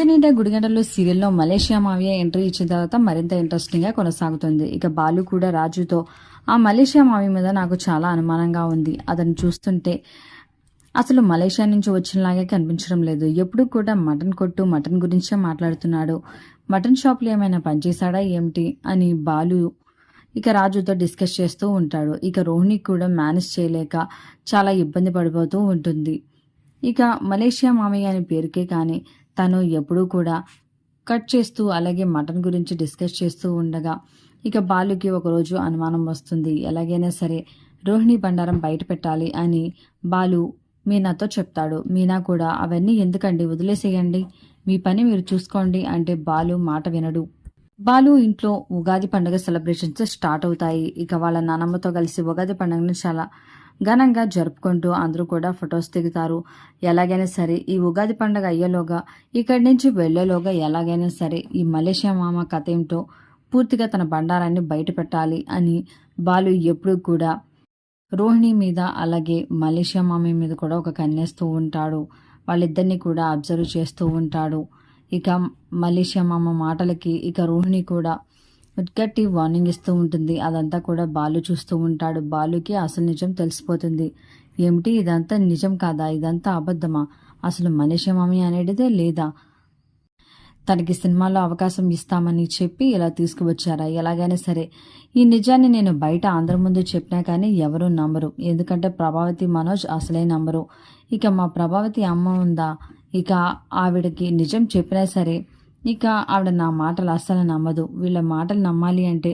ఇంటి నిండా గుడిగంటలు సీరియల్లో మలేషియా మావియా ఎంట్రీ ఇచ్చిన తర్వాత మరింత ఇంట్రెస్టింగ్గా కొనసాగుతుంది. ఇక బాలు కూడా రాజుతో ఆ మలేషియా మావి మీద నాకు చాలా అనుమానంగా ఉంది. అతను చూస్తుంటే అసలు మలేషియా నుంచి వచ్చినలాగే కనిపించడం లేదు. ఎప్పుడు కూడా మటన్ కొట్టు మటన్ గురించే మాట్లాడుతున్నాడు. మటన్ షాప్లో ఏమైనా పనిచేశాడా ఏమిటి? అని బాలు ఇక రాజుతో డిస్కస్ చేస్తూ ఉంటాడు. ఇక రోహిణి కూడా మేనేజ్ చేయలేక చాలా ఇబ్బంది పడిపోతూ ఉంటుంది. ఇక మలేషియా మామయ్య అనే పేరుకే కానీ తను ఎప్పుడూ కూడా కట్ చేస్తూ అలాగే మటన్ గురించి డిస్కస్ చేస్తూ ఉండగా ఇక బాలుకి ఒకరోజు అనుమానం వస్తుంది. ఎలాగైనా సరే రోహిణి బండారం బయట పెట్టాలి అని బాలు మీనాతో చెప్తాడు. మీనా కూడా అవన్నీ ఎందుకండి? వదిలేసేయండి. మీ పని మీరు చూసుకోండి అంటే బాలు మాట వినడు. బాలు ఇంట్లో ఉగాది పండుగ సెలబ్రేషన్స్ స్టార్ట్ అవుతాయి. ఇక వాళ్ళ నానమ్మతో కలిసి ఉగాది పండుగను చాలా ఘనంగా జరుపుకుంటూ అందరూ కూడా ఫొటోస్ దిగుతారు. ఎలాగైనా సరే ఈ ఉగాది పండుగ అయ్యేలోగా ఇక్కడి నుంచి వెళ్ళేలోగా ఎలాగైనా సరే ఈ మలేషియా మామ కథ ఏమిటో పూర్తిగా తన బండారాన్ని బయట పెట్టాలి అని బాలు ఎప్పుడూ కూడా రోహిణి మీద అలాగే మలేషియా మామి మీద కూడా ఒక కన్నేస్తూ ఉంటాడు. వాళ్ళిద్దరిని కూడా అబ్జర్వ్ చేస్తూ ఉంటాడు. ఇక మలేషియా మామ మాటలకి ఇక రోహిణి కూడా గట్టి వార్నింగ్ ఇస్తూ ఉంటుంది. అదంతా కూడా బాలు చూస్తూ ఉంటాడు. బాలుకి అసలు నిజం తెలిసిపోతుంది. ఏమిటి? ఇదంతా నిజం కాదా? ఇదంతా అబద్ధమా? అసలు మనిషి మామి అనేటిదే లేదా? తనకి సినిమాలో అవకాశం ఇస్తామని చెప్పి ఇలా తీసుకువచ్చారా? ఎలాగైనా సరే ఈ నిజాన్ని నేను బయట అందరి ముందు చెప్పినా కానీ ఎవరూ నమ్మరు. ఎందుకంటే ప్రభావతి మనోజ్ అసలే నమ్మరు. ఇక మా ప్రభావతి అమ్మ ఉందా? ఇక ఆవిడకి నిజం చెప్పినా సరే ఇక ఆవిడ నా మాటలు అస్సలు నమ్మదు. వీళ్ళ మాటలు నమ్మాలి అంటే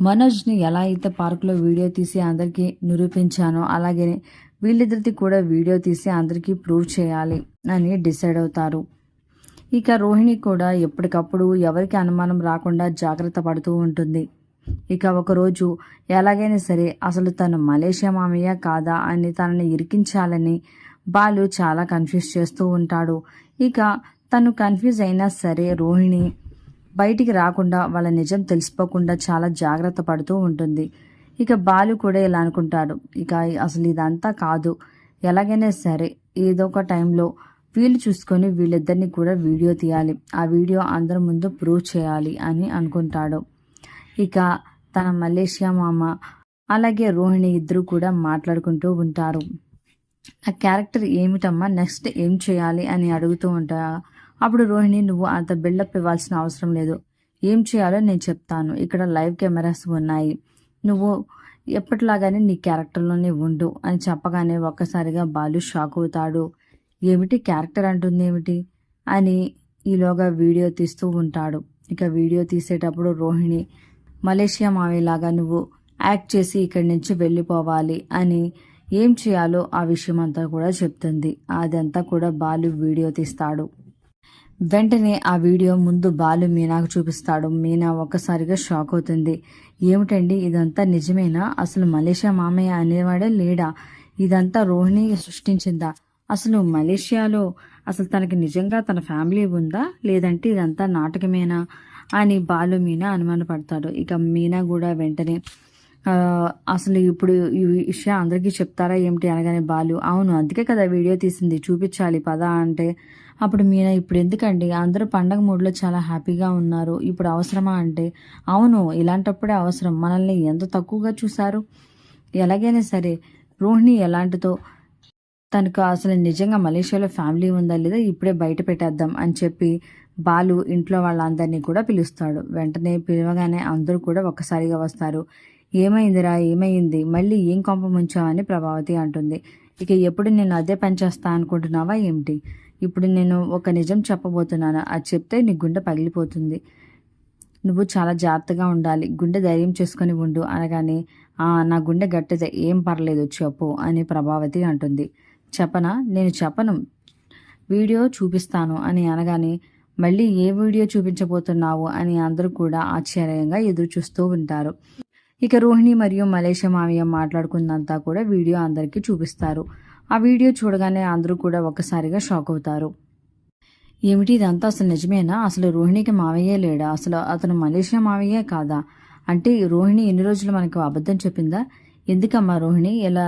మనోజ్ని ఎలా అయితే పార్కులో వీడియో తీసి అందరికీ నిరూపించానో అలాగే వీళ్ళిద్దరిది కూడా వీడియో తీసి అందరికీ ప్రూవ్ చేయాలి అని డిసైడ్ అవుతారు. ఇక రోహిణి కూడా ఎప్పటికప్పుడు ఎవరికి అనుమానం రాకుండా జాగ్రత్త పడుతూ ఉంటుంది. ఇక ఒకరోజు ఎలాగైనా సరే అసలు తను మలేషియా మామయ్య కాదా అని తనని ఇరికించాలని బాలు చాలా కన్ఫ్యూజ్ చేస్తూ ఉంటాడు. ఇక తను కన్ఫ్యూజ్ అయినా సరే రోహిణి బయటికి రాకుండా వాళ్ళ నిజం తెలిసిపోకుండా చాలా జాగ్రత్త పడుతూ ఉంటుంది. ఇక బాలు కూడా ఇలా అనుకుంటాడు. ఇక అసలు ఇదంతా కాదు. ఎలాగైనా సరే ఏదో ఒక టైంలో వీళ్ళు చూసుకొని వీళ్ళిద్దరిని కూడా వీడియో తీయాలి. ఆ వీడియో అందరి ముందు ప్రూవ్ చేయాలి అని అనుకుంటాడు. ఇక తన మలేషియా మామ అలాగే రోహిణి ఇద్దరు కూడా మాట్లాడుకుంటూ ఉంటారు. నా క్యారెక్టర్ ఏమిటమ్మా? నెక్స్ట్ ఏం చేయాలి అని అడుగుతూ ఉంటా అప్పుడు రోహిణి నువ్వు అంత బిల్డప్ ఇవ్వాల్సిన అవసరం లేదు. ఏం చేయాలో నేను చెప్తాను. ఇక్కడ లైవ్ కెమెరాస్ ఉన్నాయి. నువ్వు ఎప్పటిలాగానే నీ క్యారెక్టర్లోనే ఉండు అని చెప్పగానే ఒక్కసారిగా బాలు షాక్ అవుతాడు. ఏమిటి? క్యారెక్టర్ అంటుంది ఏమిటి? అని ఈలోగా వీడియో తీస్తూ ఉంటాడు. ఇక వీడియో తీసేటప్పుడు రోహిణి మలేషియా మావేలాగా నువ్వు యాక్ట్ చేసి ఇక్కడి నుంచి వెళ్ళిపోవాలి అని ఏం చేయాలో ఆ విషయం అంతా కూడా చెప్తుంది. అదంతా కూడా బాలు వీడియో తీస్తాడు. వెంటనే ఆ వీడియో ముందు బాలు మీనాకు చూపిస్తాడు. మీనా ఒక్కసారిగా షాక్ అవుతుంది. ఏమిటండి? ఇదంతా నిజమేనా? అసలు మలేషియా మామయ్య అనేవాడే లేడా? ఇదంతా రోహిణి సృష్టించిందా? అసలు మలేషియాలో అసలు తనకి నిజంగా తన ఫ్యామిలీ ఉందా? లేదంటే ఇదంతా నాటకమేనా? అని బాలు మీనా అనుమానపడతాడు. ఇక మీనా కూడా వెంటనే అసలు ఇప్పుడు ఈ విషయం అందరికీ చెప్తారా ఏమిటి అనగానే బాలు అవును అందుకే కదా వీడియో తీసింది చూపించాలి పదా అంటే. అప్పుడు మీనా ఇప్పుడు ఎందుకండి? అందరూ పండగ మూడ్లో చాలా హ్యాపీగా ఉన్నారు ఇప్పుడు అవసరమా అంటే. అవును ఇలాంటప్పుడే అవసరం మనల్ని ఎంత తక్కువగా చూశారు? ఎలాగైనా సరే రోహిణి ఎలాంటితో తనకు అసలు నిజంగా మలేషియాలో ఫ్యామిలీ ఉందా లేదా ఇప్పుడే బయట పెట్టేద్దాం అని చెప్పి బాలు ఇంట్లో వాళ్ళందరినీ కూడా పిలుస్తాడు. వెంటనే పిలవగానే అందరూ కూడా ఒక్కసారిగా వస్తారు. ఏమైందిరా ఏమైంది? మళ్ళీ ఏం కొంప ముంచావని ప్రభావతి అంటుంది. ఇక ఎప్పుడు నేను అదే పని చేస్తా అనుకుంటున్నావా ఏమిటి? ఇప్పుడు నేను ఒక నిజం చెప్పబోతున్నాను. అది చెప్తే నీ గుండె పగిలిపోతుంది. నువ్వు చాలా జాగ్రత్తగా ఉండాలి. గుండె ధైర్యం చేసుకొని ఉండు అనగానే నా గుండె గట్టిదే. ఏం పర్లేదు చెప్పు అని ప్రభావతి అంటుంది. చెప్పనా? నేను చెప్పను. వీడియో చూపిస్తాను అని అనగానే మళ్ళీ ఏ వీడియో చూపించబోతున్నావు అని అందరూ కూడా ఆశ్చర్యంగా ఎదురు చూస్తూ ఉంటారు. ఇక రోహిణి మరియు మలేషియా మావయ్య మాట్లాడుకున్నంతా కూడా వీడియో అందరికీ చూపిస్తారు. ఆ వీడియో చూడగానే అందరూ కూడా ఒక్కసారిగా షాక్ అవుతారు. ఏమిటి ఇదంతా? అసలు నిజమేనా? అసలు రోహిణికి మావయ్యే లేడా? అసలు అతను మలేషియా మావయ్యే కాదా? అంటే రోహిణి ఎన్ని రోజులు మనకు అబద్ధం చెప్పిందా? ఎందుకమ్మా రోహిణి? ఇలా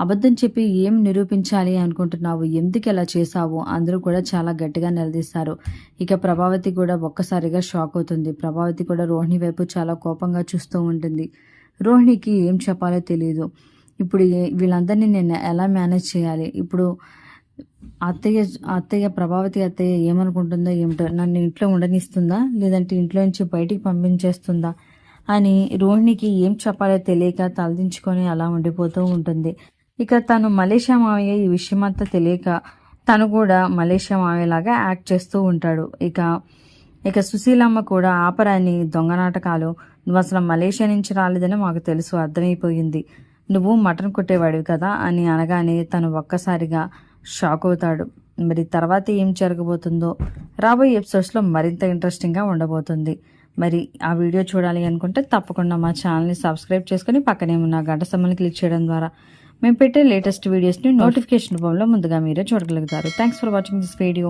అబద్ధం చెప్పి ఏం నిరూపించాలి అనుకుంటున్నావు? ఎందుకు ఎలా చేశావు? అందరూ కూడా చాలా గట్టిగా నిలదీస్తారు. ఇక ప్రభావతి కూడా ఒక్కసారిగా షాక్ అవుతుంది. ప్రభావతి కూడా రోహిణి వైపు చాలా కోపంగా చూస్తూ ఉంటుంది. రోహిణికి ఏం చెప్పాలో తెలియదు ఇప్పుడు వీళ్ళందరినీ నేను ఎలా మేనేజ్ చేయాలి? ఇప్పుడు అత్తయ్య అత్తయ్య ప్రభావతి అత్తయ్య ఏమనుకుంటుందో ఏమిటో నన్ను ఇంట్లో ఉండనిస్తుందా? లేదంటే ఇంట్లో నుంచి బయటికి పంపించేస్తుందా? అని రోహిణికి ఏం చెప్పాలో తెలియక తలదించుకొని అలా ఉండిపోతూ ఉంటుంది. ఇక తను మలేషియా మావయ్య ఈ విషయం అంతా తెలియక తను కూడా మలేషియా మావయ్యలాగా యాక్ట్ చేస్తూ ఉంటాడు. ఇక ఇక సుశీలమ్మ కూడా ఆపరాని దొంగ నాటకాలు నువ్వు అసలు మలేషియా నుంచి రాలేదని మాకు తెలుసు అర్థమైపోయింది. నువ్వు మటన్ కొట్టేవాడివి కదా అని అనగానే తను ఒక్కసారిగా షాక్ అవుతాడు. మరి తర్వాత ఏం జరగబోతుందో రాబోయే ఎపిసోడ్స్లో మరింత ఇంట్రెస్టింగ్గా ఉండబోతుంది. మరి ఆ వీడియో చూడాలి అనుకుంటే తప్పకుండా మా ఛానల్ని సబ్స్క్రైబ్ చేసుకొని పక్కనే ఉన్న గంట సమ్మని క్లిక్ చేయడం ద్వారా మేము పెట్టే లేటెస్ట్ వీడియోస్ని నోటిఫికేషన్ రూపంలో ముందుగా మీరే చూడగలుగుతారు. Thanks for watching this video